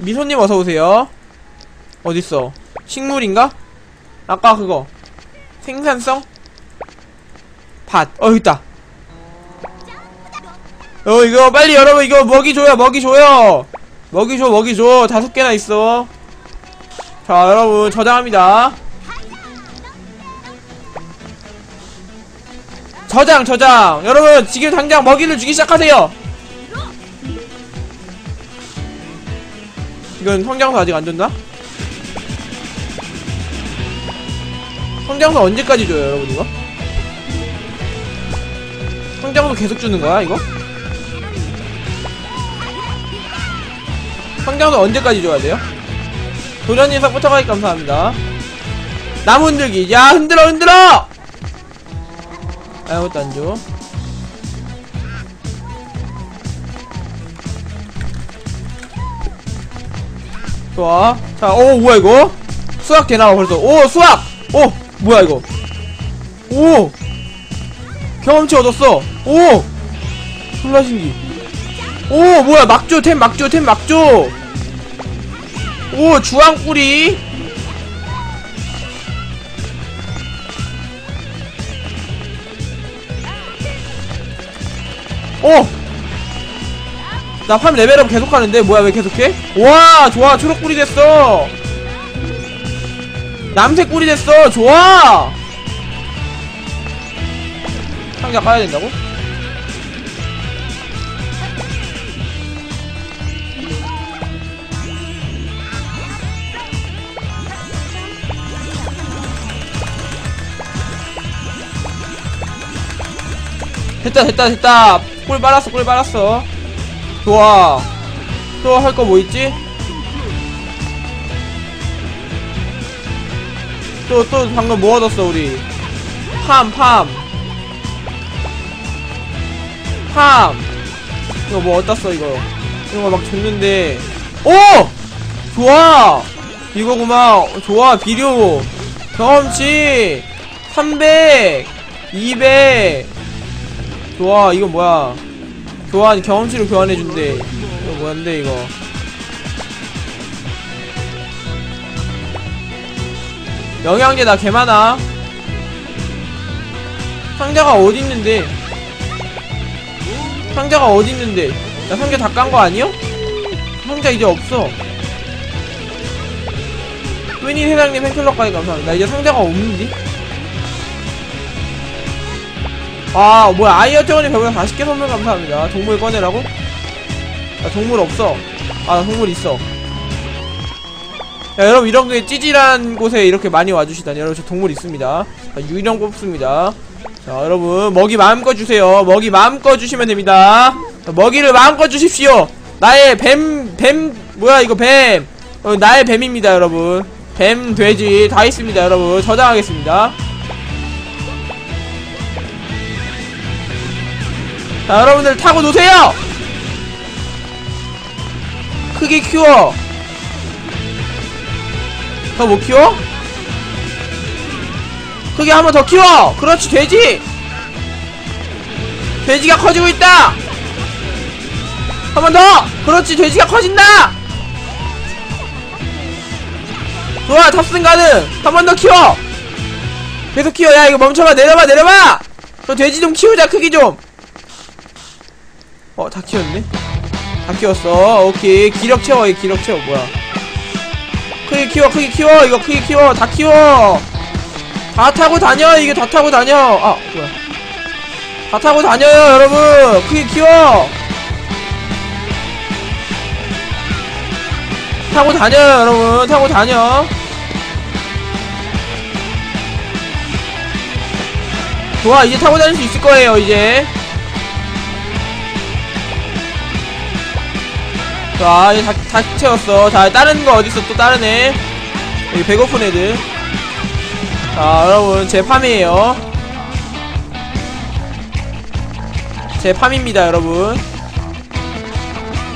미소님 어서오세요. 어딨어? 식물인가? 아까 그거. 생산성? 밭. 어 있다. 어 이거 빨리 여러분 이거 먹이 줘요 먹이 줘요. 먹이 줘 먹이 줘. 다섯 개나 있어. 자 여러분 저장합니다. 저장 저장. 여러분 지금 당장 먹이를 주기 시작하세요 이건 성장소 아직 안 줬나? 성장소 언제까지 줘요 여러분 이거? 성장소 계속 주는 거야 이거? 성장소 언제까지 줘야 돼요? 도전인상 부탁하기 감사합니다 나무 흔들기 야 흔들어 흔들어 아무것도 안줘 좋아. 자오 뭐야 이거? 수학 되나 벌써. 오 수학! 오 뭐야 이거? 오! 경험치 얻었어. 오! 졸라 신기. 오 뭐야 막조 템 막조 템 막조. 오 주황뿌리. 오! 나 팜 레벨업 계속하는데? 뭐야 왜 계속해? 와 좋아. 초록뿌리 됐어. 남색뿌리 됐어. 좋아. 상자 까야 된다고? 됐다 됐다 됐다. 꿀 빨았어 꿀 빨았어 좋아. 또 할 거 뭐 있지? 또 또 방금 뭐 얻었어 우리? 팜 팜. 팜. 이거 뭐 얻었어 이거? 이거 막 줬는데. 오! 좋아! 이거구만 좋아 비료. 경험치. 300 200 좋아 이거 뭐야 교환 경험치로 교환해준대. 이거 뭐였는데 이거? 영양제 나 개많아. 상자가 어딨는데? 상자가 어딨는데? 나 상자 다 깐 거 아니요? 상자 이제 없어. 웬이 회장님 팬클럽까지 감사합니다. 나 이제 상자가 없는데? 아 뭐야. 아이어트원이 140개 선물 감사합니다. 동물 꺼내라고? 나 동물 없어. 아나 동물 있어. 야 여러분 이런 게 찌질한 곳에 이렇게 많이 와주시다니. 여러분 저 동물 있습니다. 자, 유령 뽑습니다. 자 여러분 먹이 마음껏 주세요. 먹이 마음껏 주시면 됩니다. 자, 먹이를 마음껏 주십시오. 나의 뱀 뱀 뭐야 이거 뱀. 어, 나의 뱀입니다 여러분. 뱀 돼지 다 있습니다 여러분. 저장하겠습니다 자 여러분들 타고 노세요! 크게 키워! 더 못 키워? 크게 한 번 더 키워! 그렇지 돼지! 돼지가 커지고 있다! 한 번 더! 그렇지 돼지가 커진다! 좋아 탑승 가능! 한번 더 키워! 계속 키워! 야 이거 멈춰봐 내려봐 내려봐! 저 돼지 좀 키우자 크기 좀 어, 다 키웠네? 다 키웠어. 오케이. 기력 채워, 이 기력 채워. 뭐야. 크게 키워, 크게 키워. 이거 크게 키워. 다 키워. 다 타고 다녀. 이게 다 타고 다녀. 아, 뭐야. 다 타고 다녀요, 여러분. 크게 키워. 타고 다녀요, 여러분. 타고 다녀. 좋아, 이제 타고 다닐 수 있을 거예요, 이제. 자, 이제 다, 다 채웠어. 자, 다른 거 어딨어? 또 다른 애. 여기 배고픈 애들. 자, 여러분, 제 팜이에요. 제 팜입니다, 여러분.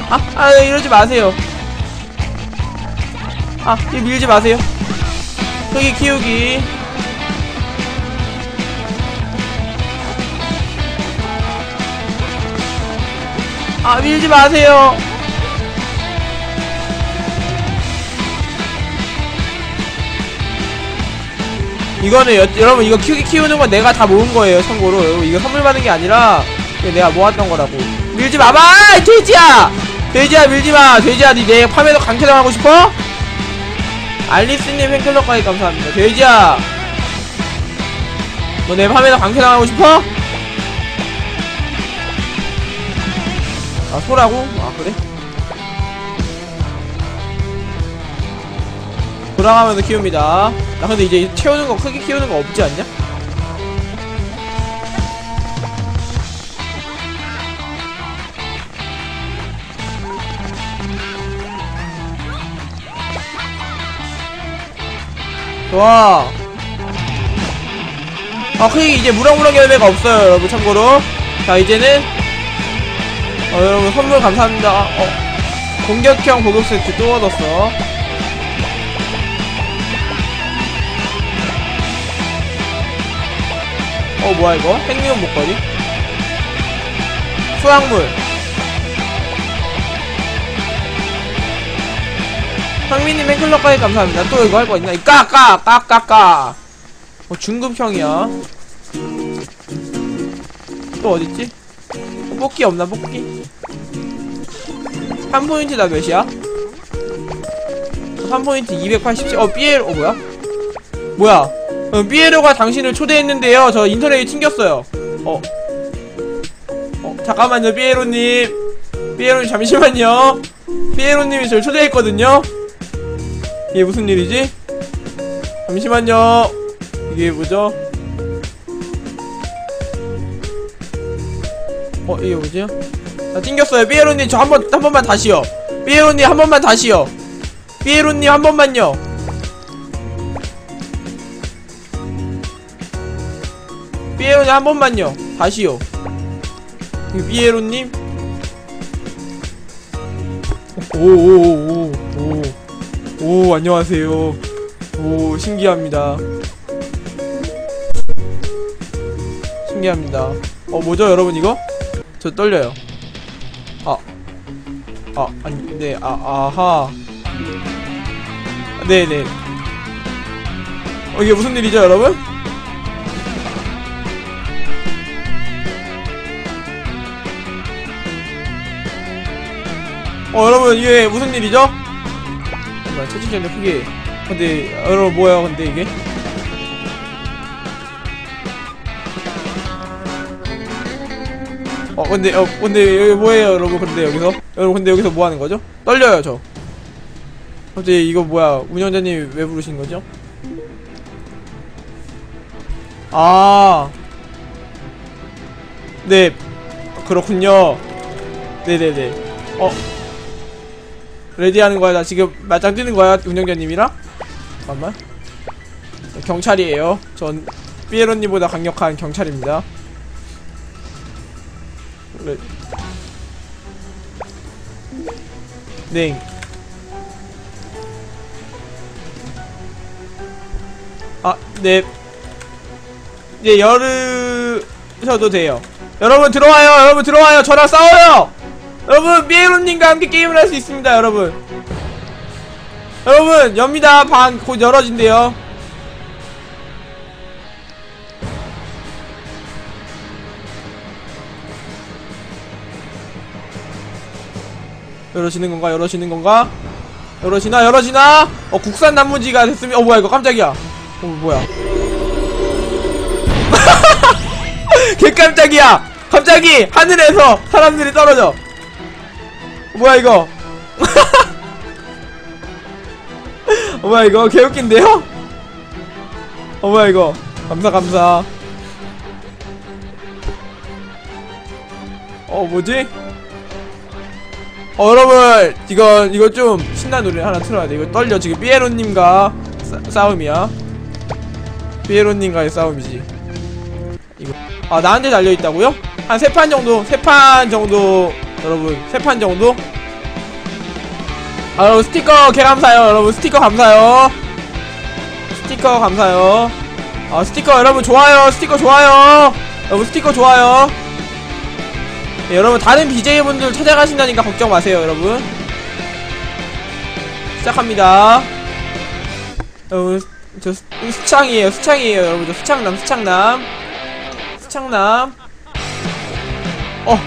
아, 아, 이러지 마세요. 아, 이 밀지 마세요. 크기 키우기. 아, 밀지 마세요. 이거는 여, 여러분 이거 키우, 키우는 건 내가 다 모은 거예요 참고로 여러분 이거 선물 받은 게 아니라 내가 모았던 거라고 밀지 마봐 이 돼지야 돼지야 밀지 마 돼지야 니내 팜에서 강퇴당하고 싶어? 알리스님 팬클럽까지 감사합니다 돼지야 너 내 팜에서 강퇴당하고 싶어? 아 소라고? 아 그래? 돌아가면서 키웁니다. 나 근데 이제 채우는 거 크게 키우는 거 없지 않냐? 좋아. 아 크게 이제 무럭무럭 열매가 없어요 여러분 참고로. 자 이제는 어 여러분 선물 감사합니다. 어 공격형 보급 세트 또 얻었어 어 뭐야 이거? 생미온 목걸이? 수확물. 황민님 팬클럽까지 감사합니다. 또 이거 할 거 있나? 까까 까까까. 어 중급형이야. 또 어딨지? 어, 뽑기 없나 뽑기? 3포인트 나 몇이야? 3포인트 287. 어, 삐에로, 어, 뭐야? 뭐야? 어, 삐에로가 당신을 초대했는데요. 저 인터넷에 튕겼어요. 어. 어, 잠깐만요, 삐에로님. 삐에로님, 잠시만요. 삐에로님이 저를 초대했거든요. 이게 무슨 일이지? 잠시만요. 이게 뭐죠? 어, 이게 뭐지? 자, 튕겼어요. 삐에로님, 저 한 번, 한 번만 다시요. 삐에로님, 한 번만 다시요. 삐에로님, 한 번만요. 삐에로님, 한 번만요. 다시요. 이 삐에로님. 오오오오 오. 오, 안녕하세요. 오, 신기합니다. 신기합니다. 어, 뭐죠, 여러분, 이거? 저 떨려요. 아. 아, 아니, 네, 아, 아하. 네네. 어, 이게 무슨 일이죠, 여러분? 어, 여러분, 이게 무슨 일이죠? 잠깐만, 채팅창도 크게. 근데, 여러분, 뭐야, 근데 이게? 어, 근데, 어, 근데, 여기 뭐예요, 여러분? 근데 여기서? 여러분, 근데 여기서 뭐 하는 거죠? 떨려요, 저. 갑자기 이거 뭐야 운영자님 왜 부르신 거죠? 아, 네, 그렇군요. 네네네. 어, 레디하는 거야? 나 지금 맞짱 뜨는 거야? 운영자님이랑? 잠깐만. 경찰이에요. 전 삐에로님보다 강력한 경찰입니다. 레... 네. 아, 네. 네, 열으셔도 돼요. 여러분 들어와요. 여러분 들어와요. 저랑 싸워요. 여러분 미에로님과 함께 게임을 할 수 있습니다. 여러분. 여러분 엽니다. 방곧 열어진대요. 열어지는 건가? 열어지는 건가? 열어지나? 열어지나? 어 국산 단무지가 됐으면 어 뭐야 이거 깜짝이야. 어 뭐야? 개 깜짝이야. 갑자기 하늘에서 사람들이 떨어져. 어, 뭐야 이거? 어 뭐야 이거 개웃긴데요? 어 뭐야 이거? 감사 감사. 어 뭐지? 어 여러분 이거 이거 좀 신나는 노래 하나 틀어야 돼. 이거 떨려 지금 삐에로님과 싸, 싸움이야. 삐에로님과의 싸움이지. 이거 아 나한테 달려 있다고요? 한 세 판 정도, 세 판 정도 여러분 세 판 정도. 아 여러분 스티커 개 감사해요. 여러분 스티커 감사해요. 스티커 감사해요. 아 스티커 여러분 좋아요. 스티커 좋아요. 여러분 스티커 좋아요. 네, 여러분 다른 BJ분들 찾아가신다니까 걱정 마세요 여러분. 시작합니다. 여러분 저 수, 수창이에요. 수창이에요 여러분. 저 수창남 수창남. 수창남. 어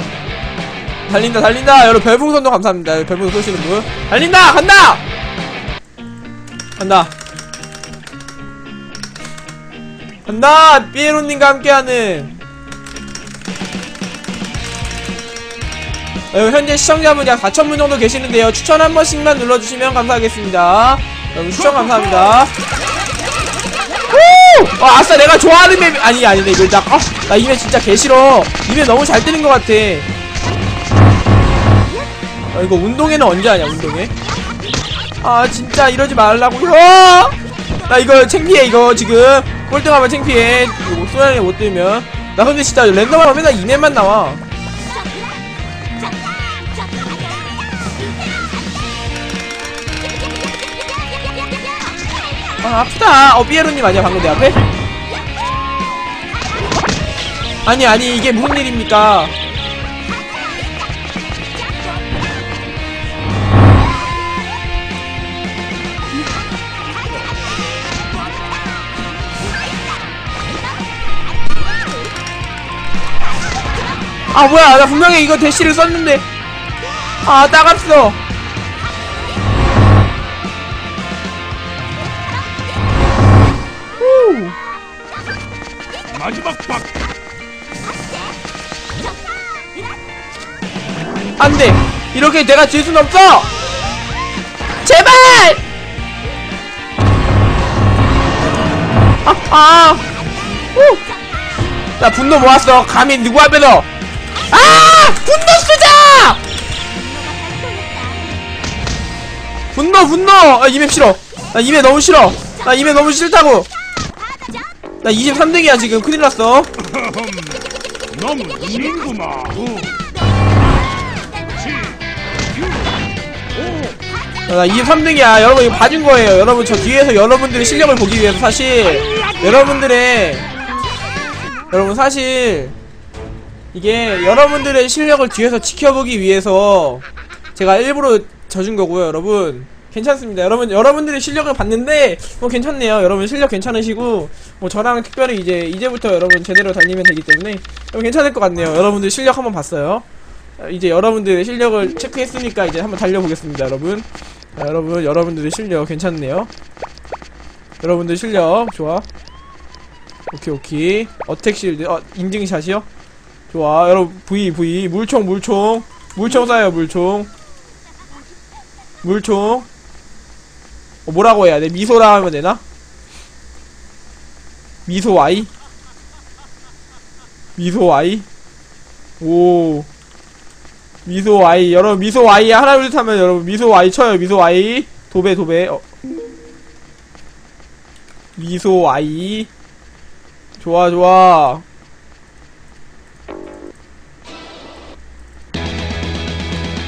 달린다 달린다. 여러분 별풍선도 감사합니다. 별풍선 쏘시는 분. 달린다! 간다! 간다. 간다! 삐에로님과 함께하는. 여러분 현재 시청자분이 약 4천분 정도 계시는데요. 추천 한 번씩만 눌러주시면 감사하겠습니다. 여러분 추천 감사합니다. 오! 어, 아싸 내가 좋아하는 맵. 아니 아니네 이거 딱. 어, 나 이 맵 진짜 개 싫어. 이 맵 너무 잘 뜨는 것 같아 어, 이거 운동회는 언제 하냐 운동회? 아 진짜 이러지 말라고요 나 이거 창피해 이거 지금. 꼴등하면 창피해. 이거 소양이 못 들면. 나 근데 진짜 랜덤하면 맨날 이맵만 나와. 아 아프다. 어 삐에로님 아니야 방금 내 앞에? 아니 아니 이게 무슨 일입니까 아 뭐야. 나 분명히 이거 대시를 썼는데. 아 따갑어 후. 마지막 박. 안돼. 이렇게 내가 질 순 없어. 제발! 아아. 나 분노 모았어. 감히 누구 앞에서 아! 분노 쓰자! 분노 분노! 아, 이맵 싫어. 나 이맵 너무 싫어. 나 이맵 너무 싫다고. 나 23등이야 지금. 큰일 났어. 너무 힘구나 나 23등이야. 여러분 이거 봐준 거예요. 여러분 저 뒤에서 여러분들의 실력을 보기 위해서 사실. 여러분들의 여러분 사실 이게 여러분들의 실력을 뒤에서 지켜보기 위해서 제가 일부러 져준 거고요, 여러분. 괜찮습니다. 여러분 여러분들의 실력을 봤는데 뭐 괜찮네요. 여러분 실력 괜찮으시고 뭐 저랑 특별히 이제 이제부터 여러분 제대로 달리면 되기 때문에 좀 괜찮을 것 같네요. 여러분들 실력 한번 봤어요. 어, 이제 여러분들의 실력을 체크했으니까 이제 한번 달려보겠습니다, 여러분. 자, 여러분, 여러분들의 실력 괜찮네요. 여러분들 실력 좋아. 오케이, 오케이. 어택 실드, 어, 인증샷이요? 좋아. 여러분, V, V. 물총, 물총. 물총 쏴요, 물총. 물총. 어, 뭐라고 해야 돼? 미소라 하면 되나? 미소 Y? 미소 Y? 오. 미소 Y 여러분 미소 Y 하나 둘 셋 하면 여러분 미소 Y 쳐요 미소 Y 도배 도배 어. 미소 Y 좋아 좋아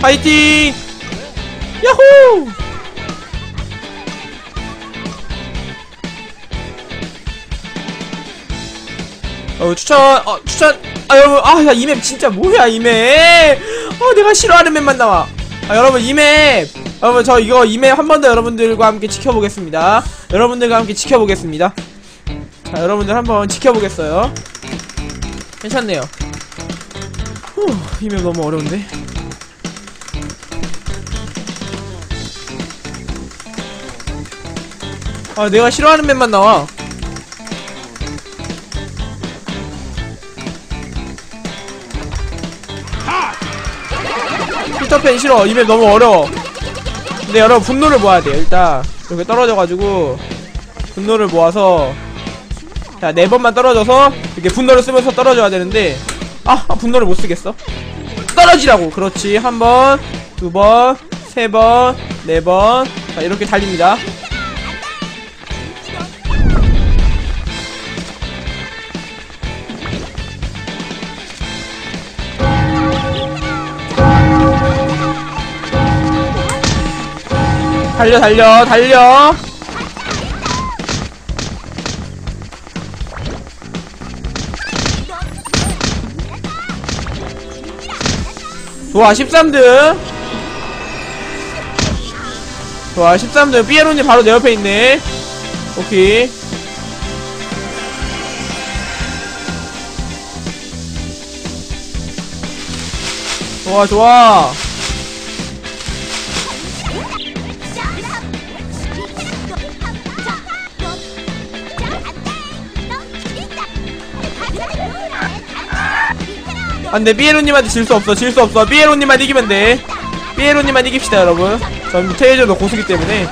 파이팅! 야호! 어 추천 어 추천 아 여러분 아 야 이 맵 진짜 뭐야 이 맵? 어 내가 싫어하는 맵만 나와. 아 여러분 이 맵. 여러분 저 이거 이 맵 한 번 더 여러분들과 함께 지켜보겠습니다. 여러분들과 함께 지켜보겠습니다. 자 여러분들 한번 지켜보겠어요. 괜찮네요. 이맵 너무 어려운데 아 내가 싫어하는 맵만 나와. 피터팬 싫어. 이 맵 너무 어려워. 근데 여러분 분노를 모아야 돼요 일단. 이렇게 떨어져가지고 분노를 모아서. 자 네 번만 떨어져서 이렇게 분노를 쓰면서 떨어져야 되는데. 아, 아 분노를 못 쓰겠어? 떨어지라고. 그렇지. 한 번 두 번 세 번 네 번 자 이렇게 달립니다 달려 달려 달려 좋아 13등 좋아 13등 삐에로님 바로 내 옆에 있네 오케이. 좋아, 좋아. 안 돼, 삐에로님한테 질 수 없어, 질 수 없어. 삐에로님만 이기면 돼. 삐에로님만 이깁시다, 여러분. 전 테이저도 고수기 때문에.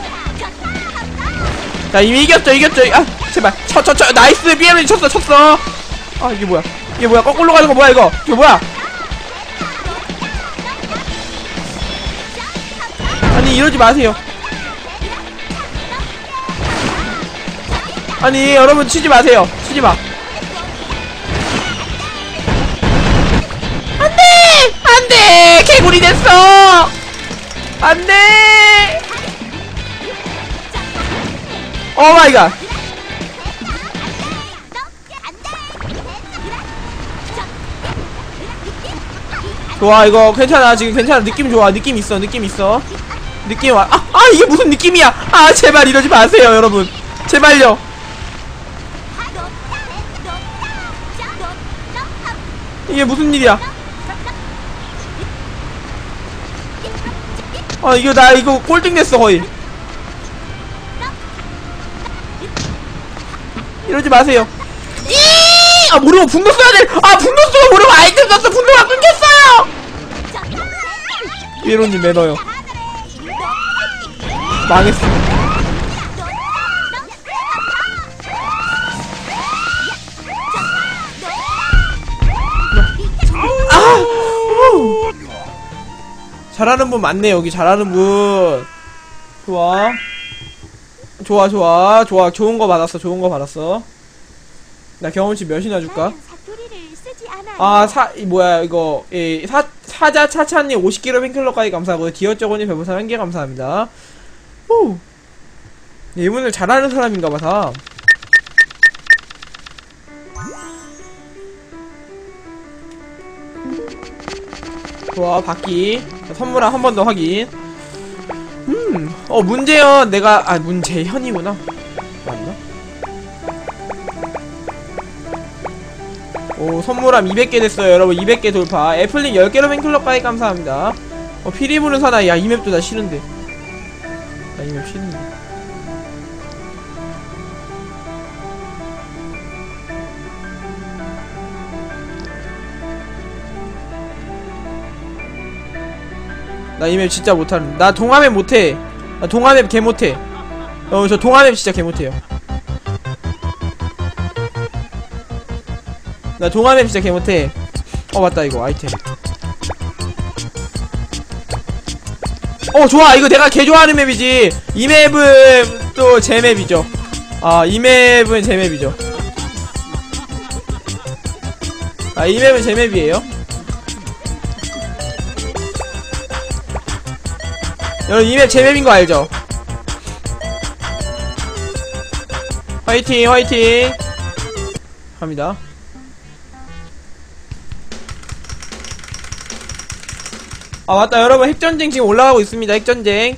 자, 이미 이겼죠, 이겼죠. 아, 제발. 쳐, 쳐, 쳐. 나이스, 삐에로님 쳤어, 쳤어. 아, 이게 뭐야. 이게 뭐야. 거꾸로 가는 거 뭐야, 이거. 이거 뭐야. 아니, 이러지 마세요. 아니, 여러분, 치지 마세요. 치지 마. 개구리 됐어! 안 돼! 오 마이 갓. 좋아, 이거 괜찮아. 지금 괜찮아. 느낌 좋아. 느낌 있어. 느낌 있어. 느낌 와. 아, 아, 이게 무슨 느낌이야? 아, 제발 이러지 마세요, 여러분. 제발요. 이게 무슨 일이야? 아, 이거 나 이거 꼴등 됐어, 거의. 이러지 마세요. 이! 아, 모르고 분노 써야 돼. 아, 분노 쓰고 모르고 아이템 썼어. 분노가 끊겼어요. 삐에로님 매너요. 망했어. 잘하는 분 많네 여기 잘하는 분. 좋아. 좋아 좋아 좋아. 좋은 거 받았어 좋은 거 받았어. 나 경험치 몇이나 줄까. 아 사 뭐야 이거. 예, 사 사자 차차님 50kg 팬클럽까지 감사하고요. 디어쩌고님 배부사 1개 감사합니다. 오 예문을 잘하는 사람인가봐 다. 좋아 받기 자, 선물 한번 더 확인. 음 어 문재현 내가 아 문재현이구나. 맞나? 오 선물함 200개 됐어요 여러분. 200개 돌파. 애플링 10개로 팬클럽 가입 감사합니다. 어 피리 부는 사나이 야이 맵도 나 싫은데. 나 이 맵 싫은데 나 이 맵 진짜 못하는 나 동화맵 못해. 나 동화맵 개 못해. 어 저 동화맵 진짜 개 못해요. 나 동화맵 진짜 개 못해. 어 맞다 이거 아이템. 어 좋아. 이거 내가 개 좋아하는 맵이지. 이 맵은 또 제 맵이죠. 아 이 맵은 제 맵이죠. 아이 맵은 제 맵이에요 여러분 이맵 제 맵인 거 알죠? 화이팅 화이팅. 갑니다. 아 맞다. 여러분 핵전쟁 지금 올라가고 있습니다. 핵전쟁.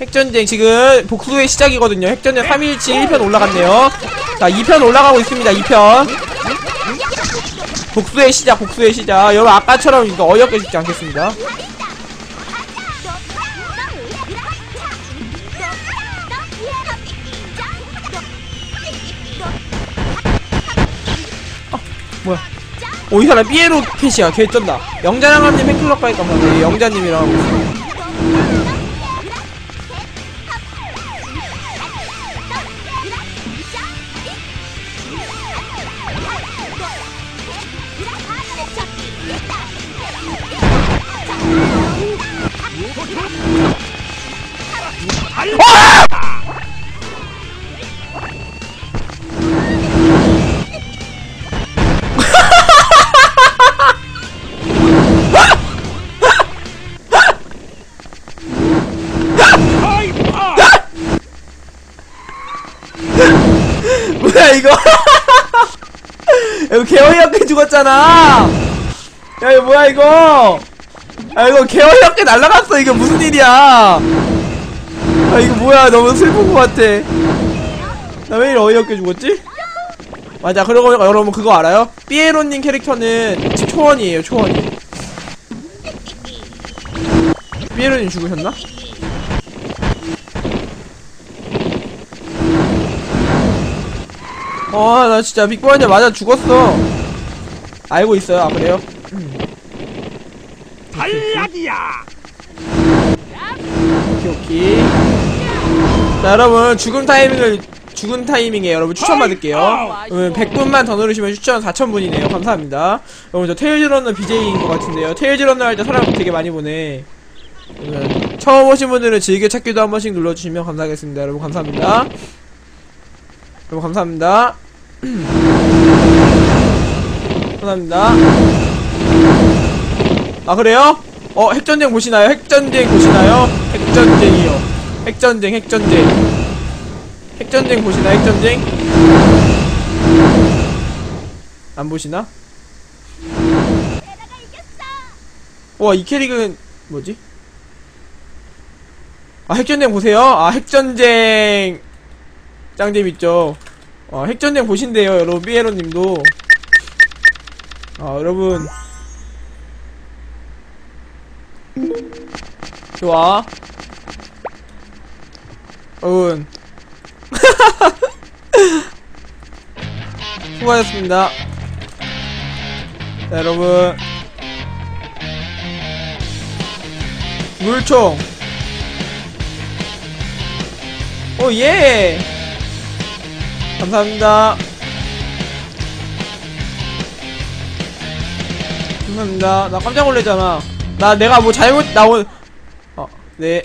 핵전쟁 지금 복수의 시작이거든요. 핵전쟁 3일치 1편 올라갔네요. 자 2편 올라가고 있습니다. 2편. 복수의 시작 복수의 시작. 여러분 아까처럼 이거 어이없게 죽지 않겠습니다 뭐야? 오이 사람 삐에로 캐시야. 개 쩐다. 영자랑함님 팬클럽 가입 감사합니다 예, 영자님이랑 이거 야 이거 개어이없게 날라갔어 이게 무슨 일이야 아 이거 뭐야 너무 슬픈 것 같아 나 왜 이리 어이없게 죽었지? 맞아 그러고 여러분 그거 알아요? 삐에로님 캐릭터는 초원이에요 초원이 삐에로님 죽으셨나? 아, 나 진짜 빅보한테 맞아 죽었어. 알고 있어요, 아, 그래요? 탈락이야. 오케이, 오케이. 자, 여러분, 죽음 타이밍을, 죽음 타이밍에 여러분 추천 받을게요. 그러면 100분만 더 누르시면 추천 4,000분이네요. 감사합니다. 여러분, 저 테일즈 런너 BJ인 것 같은데요. 테일즈 런너 할 때 사람 되게 많이 보네. 그러면 처음 오신 분들은 즐겨찾기도 한 번씩 눌러주시면 감사하겠습니다. 여러분, 감사합니다. 여러분, 감사합니다. 감사합니다. 아 그래요? 어 핵전쟁 보시나요? 핵전쟁 보시나요? 핵전쟁이요. 핵전쟁 핵전쟁. 핵전쟁 보시나 핵전쟁? 안 보시나? 와 이 캐릭은 뭐지? 아 핵전쟁 보세요. 아 핵전쟁 짱 재밌죠. 아 핵전쟁 보신대요 여러분 삐에로님도. 아 여러분 좋아. 여러분 수고하셨습니다. 자, 여러분. 물총. 오예! 감사합니다. 감사합니다. 나 깜짝 놀랐잖아. 나 내가 뭐 잘못 나온 어, 네.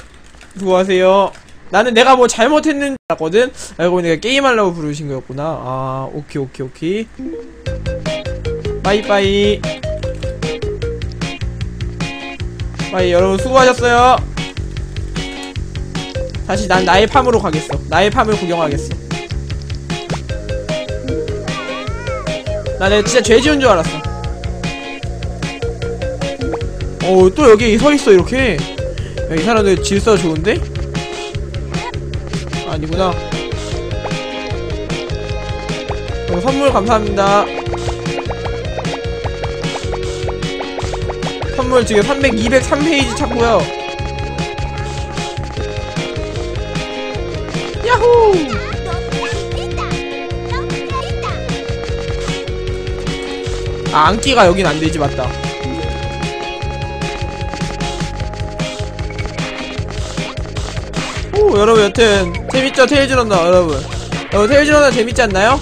수고하세요. 나는 내가 뭐 잘못했는 줄 알았거든. 알고 보니까 게임하려고 부르신 거였구나. 아, 오케이 오케이 오케이. 빠이빠이. 빠이 여러분 수고하셨어요. 다시 난 나의 팜으로 가겠어. 나의 팜을 구경하겠어. 나 내가 진짜 죄 지은 줄 알았어. 어, 또 여기 서 있어, 이렇게. 야, 이 사람들 질서 좋은데? 아니구나. 어, 선물 감사합니다. 선물 지금 300, 203페이지 찾고요. 야호! 아, 안기가 여긴 안 되지, 맞다. 오 여러분 여튼 재밌죠? 테일즈런너 여러분. 여러분 테일즈런너 재밌지 않나요?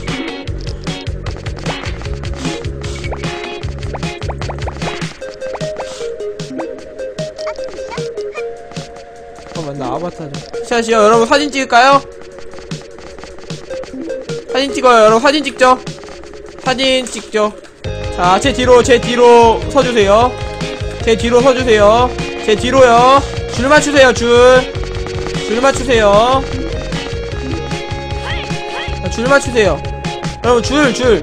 나 아바타 좀 샷이요 여러분 사진 찍을까요? 사진 찍어요 여러분. 사진 찍죠? 사진 찍죠? 자 제 뒤로 제 뒤로 서주세요. 제 뒤로 서주세요. 제 뒤로요. 줄 맞추세요 줄 줄 맞추세요. 자, 줄 맞추세요. 여러분 줄 줄.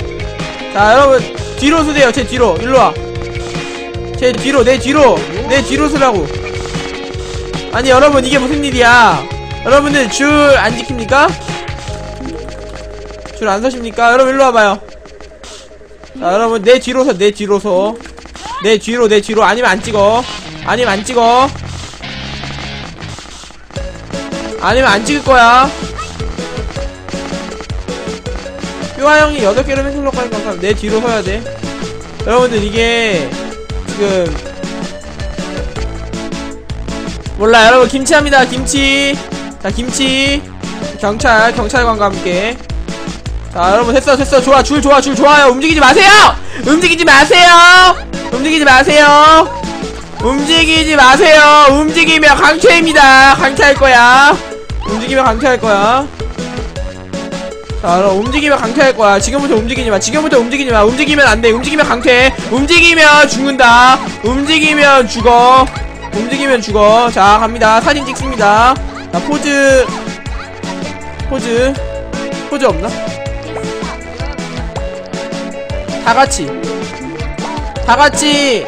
자 여러분 뒤로 서세요. 제 뒤로 일로 와. 제 뒤로 내 뒤로 내 뒤로 서라고. 아니 여러분 이게 무슨 일이야? 여러분들 줄 안 지킵니까? 줄 안 서십니까? 여러분 일로 와봐요. 자 여러분 내 뒤로 서내 뒤로 서. 내 뒤로 내 뒤로 아니면 안 찍어. 아니면 안 찍어. 아니면 안 찍을 거야. 뾰아 형이 8개를 펜슬로까지 감사합니다. 내 뒤로 서야 돼. 여러분들 이게 지금 몰라 여러분 김치합니다. 김치. 자 김치. 경찰 경찰관과 함께. 자 여러분 됐어 됐어. 좋아 줄 좋아 줄 좋아요. 움직이지 마세요! 움직이지 마세요! 움직이지 마세요! 움직이지 마세요! 움직이면 강퇴입니다. 강퇴할 거야 움직이면 강퇴할 거야. 자 그럼 움직이면 강퇴할 거야. 지금부터 움직이지 마. 지금부터 움직이지 마. 움직이면 안 돼. 움직이면 강퇴. 움직이면 죽는다. 움직이면 죽어. 움직이면 죽어. 자 갑니다. 사진 찍습니다. 자 포즈. 포즈. 포즈 없나? 다 같이. 다 같이.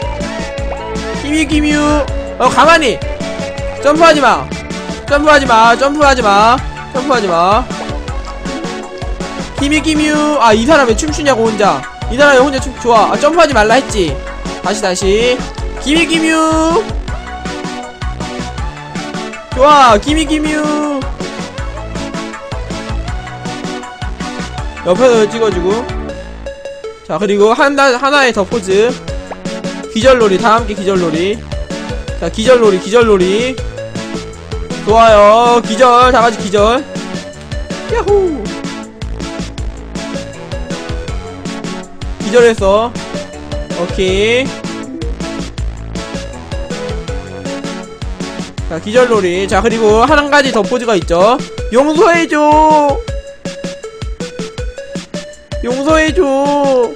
기뮤 기뮤 어 가만히. 점프하지 마 점프하지마 점프하지마 점프하지마. 기미기뮤. 아이 사람 왜 춤추냐고 혼자. 이 사람이 혼자 춤 좋아. 아, 점프하지 말라 했지. 다시 다시. 기미기뮤. 좋아 기미기뮤. 옆에서 찍어주고. 자 그리고 하나, 하나의 더 포즈. 기절놀이 다 함께 기절놀이. 자 기절놀이 기절놀이 좋아요. 기절. 다같이 기절. 야호. 기절했어. 오케이. 자 기절놀이. 자 그리고 한 가지 더 포즈가 있죠. 용서해줘. 용서해줘.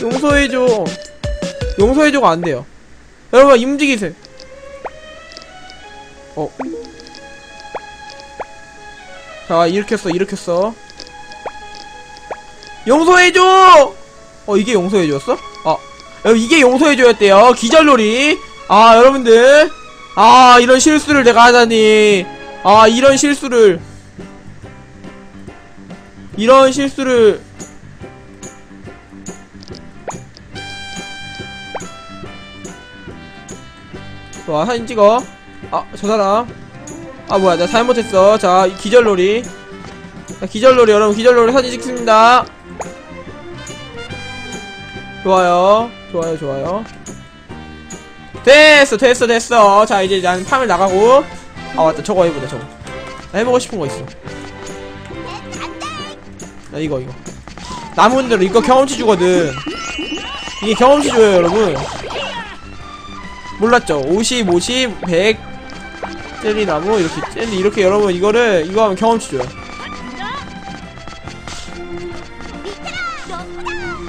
용서해줘. 용서해줘가 안 돼요. 여러분 움직이세요 어. 자, 일으켰어, 일으켰어. 용서해줘! 어, 이게 용서해줬어? 아, 여러분, 이게 용서해줘였대요. 기절놀이. 아, 여러분들. 아, 이런 실수를 내가 하다니. 아, 이런 실수를. 이런 실수를. 좋아, 사진 찍어. 아, 저 사람. 아, 뭐야, 나 잘못했어. 자, 이 기절놀이. 자, 기절놀이, 여러분, 기절놀이 사진 찍습니다. 좋아요. 좋아요, 좋아요. 됐어, 됐어, 됐어. 자, 이제 난 팜을 나가고. 아, 맞다. 저거 해보자, 저거. 나 해보고 싶은 거 있어. 나 이거, 이거. 남은들 이거 경험치 주거든. 이게 경험치 줘요, 여러분. 몰랐죠? 50, 50, 100 젤리나무 이렇게 젤리 이렇게 여러분 이거를 이거 하면 경험치 줘요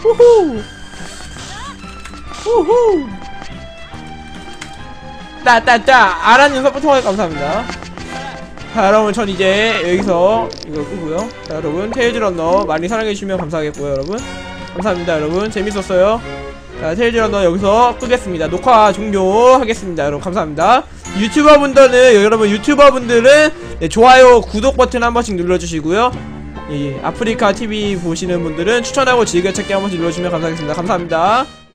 후후 후후 따따따! 아라님 서포트가 감사합니다. 자 여러분 전 이제 여기서 이걸 끄고요. 자 여러분 테일즈 런너 많이 사랑해주시면 감사하겠고요 여러분. 감사합니다 여러분. 재밌었어요? 자, 테일즈 런너 여기서 끄겠습니다. 녹화 종료하겠습니다. 여러분, 감사합니다. 유튜버 분들은, 여러분, 유튜버 분들은, 네, 좋아요, 구독 버튼 한 번씩 눌러주시고요. 예, 예. 아프리카 TV 보시는 분들은 추천하고 즐겨찾기 한 번씩 눌러주시면 감사하겠습니다. 감사합니다.